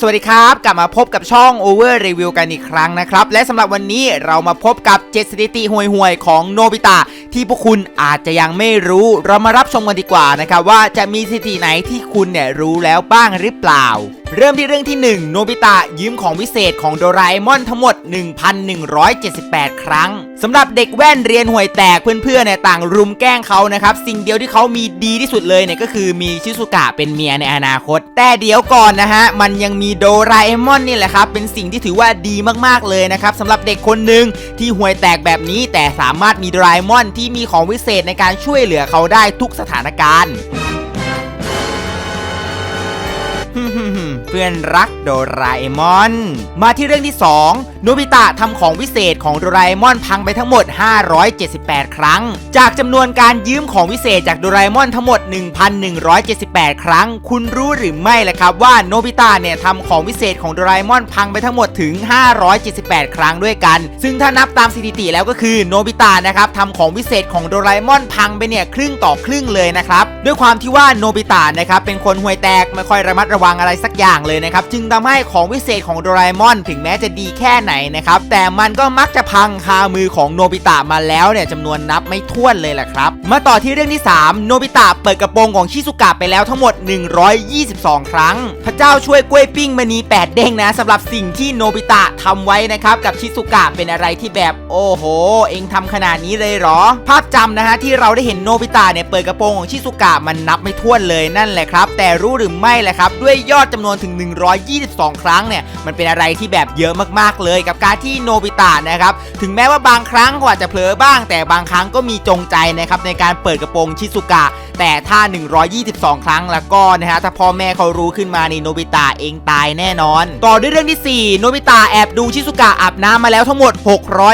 สวัสดีครับ กลับมาพบกับช่อง Over Review กันอีกครั้งนะครับ และสำหรับวันนี้เรามาพบกับเจ็ดสถิติห่วยๆ ของโนบิตะที่พวกคุณอาจจะยังไม่รู้เรามารับชมกันดีกว่านะครับว่าจะมีสถิติไหนที่คุณเนี่ยรู้แล้วบ้างหรือเปล่าเริ่มที่เรื่องที่ 1 โนบิตะยืมของวิเศษของโดราเอมอนทั้งหมด 1,178 ครั้งสำหรับเด็กแว่นเรียนห่วยแตกเพื่อนๆเนี่ยต่างรุมแกล้งเขานะครับ สิ่งเดียวที่เขามีดีที่สุดเลยเนี่ยก็คือมีชิซุกะเป็นเมียในอนาคต แต่เดี๋ยวก่อนนะฮะ มันยังมีโดราเอมอนนี่แหละครับ เป็นสิ่งที่ถือว่าดีมากๆเลยนะครับสำหรับเด็กคนหนึ่งที่ห่วยแตกแบบนี้ แต่สามารถมีโดราเอมอนที่มีของวิเศษในการช่วยเหลือเขาได้ทุกสถานการณ์ เพื่อนรักโดราเอมอน มาที่เรื่องที่2โนบิตะทำของวิเศษของโดราเอมอนพังไปทั้งหมด 578 ครั้ง จากจำนวนการยืมของวิเศษจากโดราเอมอนทั้งหมด 1,178 ครั้ง คุณรู้หรือไม่ล่ะครับว่าโนบิตะเนี่ยทำของวิเศษของโดราเอมอนพังไปทั้งหมดถึง 578 ครั้งด้วยกัน ซึ่งถ้านับตามสถิติแล้วก็คือโนบิตะนะครับทำของวิเศษของโดราเอมอนพังไปเนี่ยครึ่งต่อครึ่งเลยนะครับด้วยความที่ว่าโนบิตะนะครับเป็นคนห่วยแตกไม่ค่อยระมัดระวังอะไรสักอย่างเลยนะครับ จึงทำให้ของวิเศษของโดราเอมอนถึงแม้จะดีแค่ไหนนะครับ แต่มันก็มักจะพังคามือของโนบิตะมาแล้วเนี่ยจำนวนนับไม่ถ้วนเลยแหละครับ มาต่อที่เรื่องที่ 3 โนบิตะเปิดกระโปรงของชิซุกะไปแล้วทั้งหมด 122 ครั้ง พระเจ้าช่วยกล้วยปิ้งมณี8เด้งนะสำหรับสิ่งที่โนบิตะทำไว้นะครับกับชิซุกะเป็นอะไรที่แบบโอ้โห เองทำขนาดนี้เลยเหรอ ภาพจำนะฮะที่เราได้เห็นโนบิตะเนี่ยเปิดกระโปรงของชิซุกะมันนับไม่ถ้วนเลยนั่นแหละครับ แต่รู้หรือไม่แหละครับ ด้วยยอดจำนวนถึง 122 ครั้งเนี่ยมันเป็นอะไรที่แบบเยอะมากๆเลย กับการที่โนบิตะนะครับถึงแม้ว่าบางครั้งเขาอาจจะเผลอบ้าง แต่บางครั้งก็มีจงใจนะครับในการเปิดกระโปรงชิซุกะ แต่ถ้า 122 ครั้งแล้วก็นะฮะถ้าพ่อแม่เขารู้ขึ้นมานี่โนบิตะเองตายแน่นอน ต่อด้วยเรื่องที่ 4 โนบิตะแอบดูชิซุกะอาบน้ำมาแล้วทั้งหมด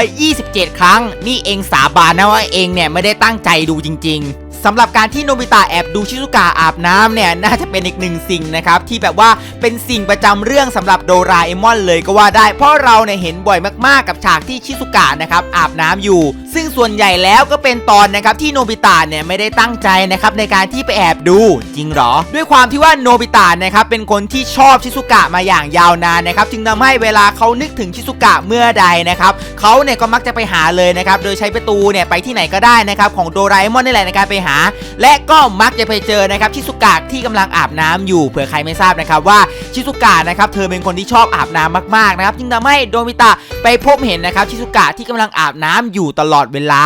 627 ครั้ง นี่เองสาบานนะว่าเองเนี่ยไม่ได้ตั้งใจดูจริง ๆ สำหรับการที่โนบิตะแอบดูชิซุกะอาบน้ำเนี่ยน่าจะเป็นอีกหนึ่งสิ่งนะครับที่แบบว่าเป็นสิ่งประจำเรื่องสำหรับโดราเอมอนเลยก็ว่าได้ เพราะเราเนี่ยเห็นบ่อยมากๆกับฉากที่ชิซุกะนะครับอาบน้ำอยู่ ซึ่งส่วนใหญ่แล้วก็เป็นตอนนะครับที่โนบิตะเนี่ยไม่ได้ตั้งใจนะครับในการที่ไปแอบดูจริงหรอ ด้วยความที่ว่าโนบิตะนะครับเป็นคนที่ชอบชิซุกะมาอย่างยาวนานนะครับจึงทำให้เวลาเขานึกถึงชิซุกะเมื่อใดนะครับเขาเนี่ยก็มักจะไปหาเลยนะครับโดยใช้ประตูเนี่ยไปที่ไหนก็ได้นะครับของโดราเอมอนนี่แหละในการไปหาและก็มักจะไปเจอนะครับชิซุกะที่กำลังอาบน้ำอยู่เผื่อใครไม่ทราบนะครับว่าชิซุกะนะครับเธอเป็นคนที่ชอบอาบน้ำมากๆนะครับจึงทำให้โดมิตะไปพบเห็นนะครับชิซุกะที่กำลังอาบน้ำอยู่ตลอดเวลา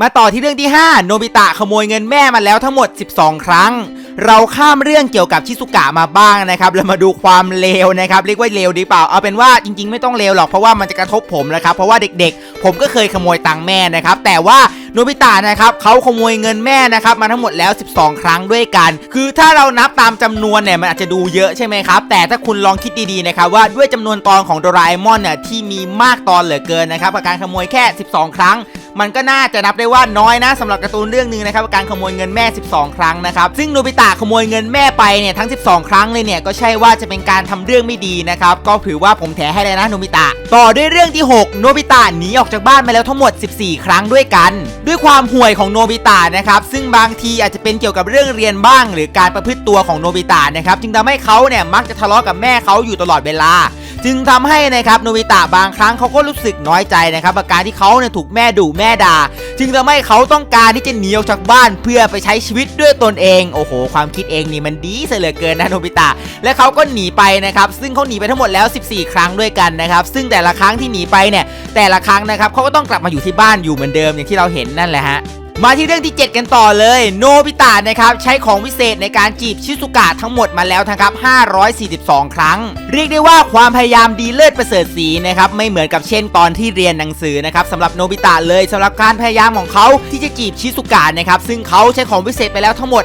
มาต่อที่เรื่องที่ 5 โนบิตะขโมยเงินแม่มาแล้วทั้งหมด 12 ครั้ง เราข้ามเรื่องเกี่ยวกับชิซุกะมาบ้างนะครับแล้วมาดูความเลวนะครับเรียกว่าเลวดีเปล่าเอาเป็นว่าจริง ๆ ไม่ต้องเลวหรอกเพราะว่ามันจะกระทบผมนะครับเพราะว่าเด็กๆ ผมก็เคยขโมยตังแม่นะครับแต่ว่าโนบิตะนะครับเขาขโมยเงินแม่นะครับมาทั้งหมดแล้ว 12 ครั้งด้วยกัน คือถ้าเรานับตามจำนวนเนี่ยมันอาจจะดูเยอะใช่ไหมครับแต่ถ้าคุณลองคิดดีๆนะครับว่าด้วยจำนวนตอนของโดราเอมอนเนี่ยที่มีมากตอนเหลือเกินนะครับกับการขโมยแค่ 12 ครั้ง มันก็น่าจะนับได้ว่าน้อยนะสำหรับการ์ตูนเรื่องหนึงนะครับการขโมยเงินแม่ 12 ครั้งนะครับซึ่งโนบิตะขโมยเงินแม่ไปเนี่ยทั้ง 12 ครั้งเลยเนี่ยก็ใช่ว่าจะเป็นการทำเรื่องไม่ดีนะครับก็ถือว่าผมแถให้เลยนะโนบิตะต่อด้วยเรื่องที่ 6 โนบิตะหนีออกจากบ้านมาแล้วทั้งหมด 14 ครั้งด้วยกัน ด้วยความห่วยของโนบิตะนะครับซึ่งบางทีอาจจะเป็นเกี่ยวกับเรื่องเรียนบ้าง หรือการประพฤติตัวของโนบิตะนะครับจึงทำให้เขาเนี่ยมักจะทะเลาะกับแม่เขาอยู่ตลอดเวลา จึงทำให้นะครับโนบิตะบางครั้งเขาก็รู้สึกน้อยใจนะครับกับการที่เขาเนี่ยถูกแม่ดุแม่ด่า จึงทำให้เขาต้องการที่จะหนีออกจากบ้านเพื่อไปใช้ชีวิตด้วยตนเอง โอ้โห ความคิดเองนี่มันดีเสียเหลือเกินนะโนบิตะ และเขาก็หนีไปนะครับซึ่งเขาหนีไปทั้งหมดแล้ว 14 ครั้งด้วยกันนะครับซึ่งแต่ละครั้งที่หนีไปเนี่ยแต่ละครั้งนะครับเขาก็ต้องกลับมาอยู่ที่บ้านอยู่เหมือนเดิมอย่างที่เราเห็นนั่นแหละฮะ มาที่เรื่องที่ 7 กันต่อเลย โนบิตะนะครับใช้ของวิเศษในการจีบชิซุกะทั้งหมดมาแล้วนะครับ542 ครั้ง เรียกได้ว่าความพยายามดีเลิศประเสริฐสีนะครับไม่เหมือนกับเช่นตอนที่เรียนหนังสือนะครับสำหรับโนบิตะเลยสำหรับการพยายามของเขาที่จะจีบชิซุกะนะครับซึ่งเขาใช้ของวิเศษไปแล้วทั้งหมด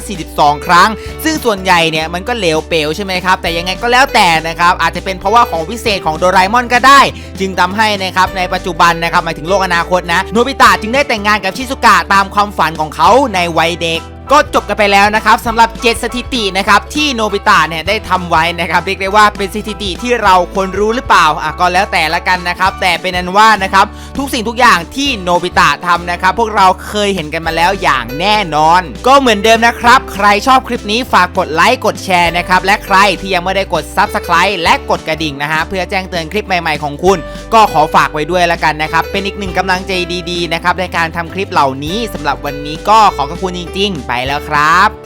542 ครั้ง ซึ่งส่วนใหญ่เนี่ยมันก็เหลวเปลวใช่ไหมครับแต่ยังไงก็แล้วแต่นะครับอาจจะเป็นเพราะว่าของวิเศษของโดราเอมอนก็ได้ จึงทำให้นะครับในปัจจุบันนะครับหมายถึงโลกอนาคตนะโนบิตะจึงได้แต่งงานกับชิซุกะตามความฝันของเขาในวัยเด็ก ก็จบกันไปแล้วนะครับสำหรับ 7 สถิตินะครับที่โนบิตะเนี่ยได้ทำไว้นะครับเรียกได้ว่าเป็นสถิติที่เราควรรู้หรือเปล่าอะก็แล้วแต่ละกันนะครับ แต่เป็นนั้นว่านะครับทุกสิ่งทุกอย่างที่โนบิตะทำนะครับ พวกเราเคยเห็นกันมาแล้วอย่างแน่นอน ก็เหมือนเดิมนะครับ ใครชอบคลิปนี้ฝากกดไลค์กดแชร์นะครับและใครที่ยังไม่ได้กด Subscribe และกดกระดิ่งนะฮะเพื่อแจ้งเตือนคลิปใหม่ๆของคุณ ก็ขอฝากไว้ด้วยละกันนะครับเป็นอีกหนึ่งกำลังใจดีๆนะครับในการทำคลิปเหล่านี้สำหรับวันนี้ก็ขอขอบคุณจริงๆไปแล้วครับ